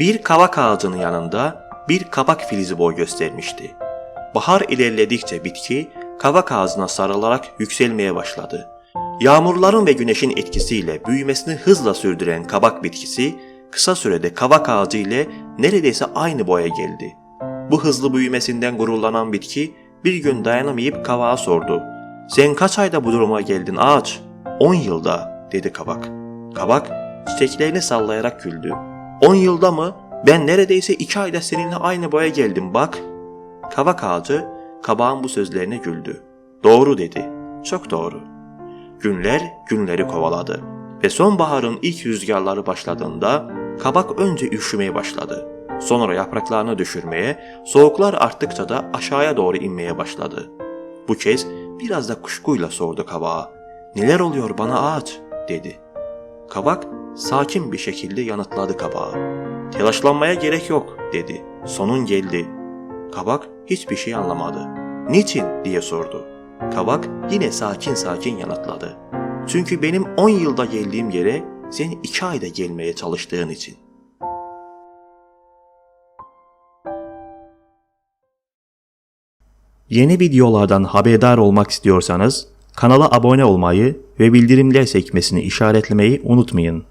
Bir kavak ağacının yanında bir kabak filizi boy göstermişti. Bahar ilerledikçe bitki kavak ağacına sarılarak yükselmeye başladı. Yağmurların ve güneşin etkisiyle büyümesini hızla sürdüren kabak bitkisi kısa sürede kavak ağacı ile neredeyse aynı boya geldi. Bu hızlı büyümesinden gururlanan bitki bir gün dayanamayıp kavağa sordu. Sen kaç ayda bu duruma geldin ağaç? 10 yılda dedi kabak. Kabak çiçeklerini sallayarak güldü. 10 yılda mı? Ben neredeyse 2 ayda seninle aynı boya geldim bak. Kavak ağacı kabağın bu sözlerine güldü. Doğru dedi. Çok doğru. Günler günleri kovaladı ve sonbaharın ilk rüzgarları başladığında kabak önce üşümeye başladı. Sonra yapraklarını düşürmeye, soğuklar arttıkça da aşağıya doğru inmeye başladı. Bu kez biraz da kuşkuyla sordu kabağa. Neler oluyor bana ağaç? dedi. Kabak sakin bir şekilde yanıtladı kabağa. Telaşlanmaya gerek yok dedi. Sonun geldi. Kabak hiçbir şey anlamadı. Niçin diye sordu. Kabak yine sakin sakin yanıtladı. Çünkü benim 10 yılda geldiğim yere sen 2 ayda gelmeye çalıştığın için. Yeni videolardan haberdar olmak istiyorsanız kanala abone olmayı ve bildirimler sekmesini işaretlemeyi unutmayın.